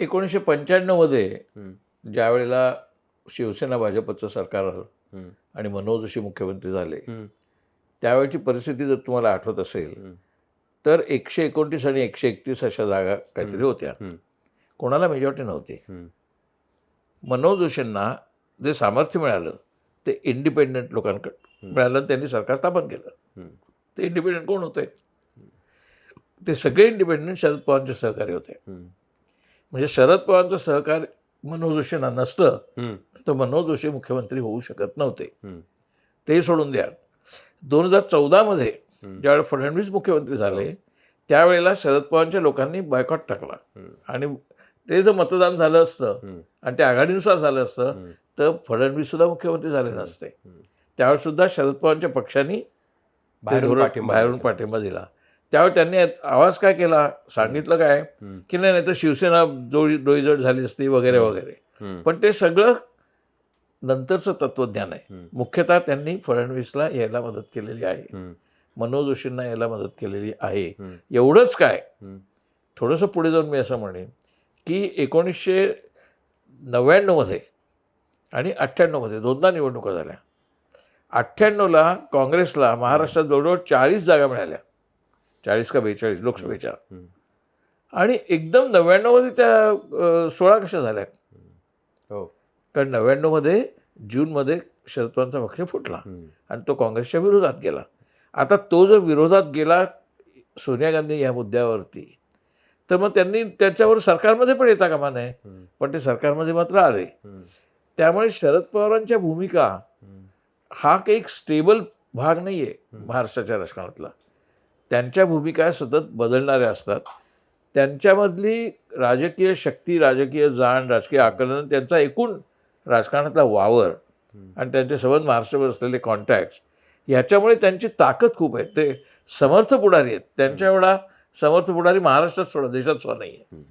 एकोणीसशे पंच्याण्णवमध्ये ज्या वेळेला शिवसेना भाजपचं सरकार आलं आणि मनोज जोशी मुख्यमंत्री झाले त्यावेळची परिस्थिती जर तुम्हाला आठवत असेल तर एकशे एकोणतीस आणि एकशे एकतीस अशा जागा काहीतरी होत्या. कोणाला मेजॉरिटी नव्हती. मनोज जोशींना जे सामर्थ्य मिळालं ते इंडिपेंडंट लोकांकडे मिळालं आणि त्यांनी सरकार स्थापन केलं. ते इंडिपेंडंट कोण होते? ते सगळे इंडिपेंडंट शरद पवारांचे सहकारी होते. म्हणजे शरद पवारांचं सहकार मनोज जोशींना नसतं तर मनोज जोशी मुख्यमंत्री होऊ शकत नव्हते. ते सोडून द्या. दोन हजार चौदामध्ये. ज्यावेळेला फडणवीस मुख्यमंत्री झाले त्यावेळेला शरद पवारांच्या लोकांनी बायकॉट टाकला. आणि ते जर मतदान झालं असतं आणि ते आघाडीनुसार झालं असतं तर फडणवीससुद्धा मुख्यमंत्री झाले नसते. त्यावेळेस सुद्धा शरद पवारांच्या पक्षांनी बाहेरून पाठिंबा दिला. त्यावेळी त्यांनी आवाज काय केला? सांगितलं काय? की नाही नाही तर शिवसेना जोडी डोईजड झाली असती वगैरे वगैरे. पण ते सगळं नंतरचं तत्त्वज्ञान आहे. मुख्यतः त्यांनी फडणवीसला यायला मदत केलेली आहे. मनोज जोशींना यायला मदत केलेली आहे. एवढंच काय? थोडंसं पुढे जाऊन मी असं म्हणेन की एकोणीसशे नव्याण्णवमध्ये आणि अठ्ठ्याण्णवमध्ये दोनदा निवडणुका झाल्या. अठ्ठ्याण्णवला काँग्रेसला महाराष्ट्रात जवळजवळ चाळीस जागा मिळाल्या. चाळीस का बेचाळीस लोकसभेच्या हम्म. आणि एकदम नव्याण्णवमध्ये त्या सोळा कशा झाल्या? हो. कारण नव्याण्णवमध्ये जूनमध्ये शरद पवारांचा पक्ष फुटला आणि तो काँग्रेसच्या विरोधात गेला. आता तो जर विरोधात गेला सोनिया गांधी या मुद्द्यावरती तर मग त्यांनी त्याच्यावर सरकारमध्ये पण येता कामा नये. पण ते सरकारमध्ये मात्र आले. त्यामुळे शरद पवारांच्या भूमिका हा काही एक स्टेबल भाग नाही आहे महाराष्ट्राच्या राजकारणातला. त्यांच्या भूमिका सतत बदलणाऱ्या असतात. त्यांच्यामधली राजकीय शक्ती राजकीय जाण राजकीय आकलन त्यांचा एकूण राजकारणातला वावर. आणि त्यांचे संबंध महाराष्ट्रावर असलेले कॉन्टॅक्ट्स ह्याच्यामुळे त्यांची ताकद खूप आहे. ते समर्थ पुढारी आहेत. त्यांच्या एवढा समर्थ पुढारी महाराष्ट्रात सोडा देशात सुद्धा नाही आहे.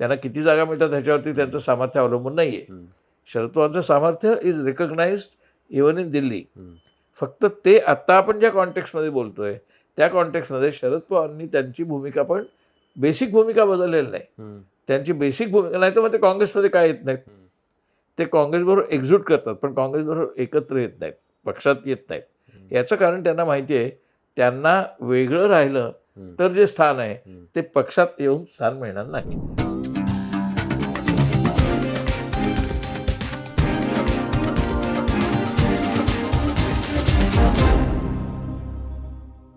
त्यांना किती जागा मिळतात ह्याच्यावरती त्यांचं सामर्थ्य अवलंबून नाही आहे शरद पवारांचं सामर्थ्य is recognised even in Delhi फक्त ते आत्ता आपण ज्या कॉन्टेक्समध्ये बोलतोय त्या कॉन्टेक्समध्ये शरद पवारांनी त्यांची भूमिका पण बेसिक भूमिका बदललेली नाही त्यांची बेसिक भूमिका नाही तर मग ते काँग्रेसमध्ये काय येत नाहीत. ते काँग्रेसबरोबर एक्झूट करतात पण काँग्रेसबरोबर एकत्र येत नाहीत पक्षात येत नाहीत याचं कारण त्यांना माहिती आहे त्यांना वेगळं राहिलं. तर जे स्थान आहे. ते पक्षात येऊन स्थान मिळणार नाही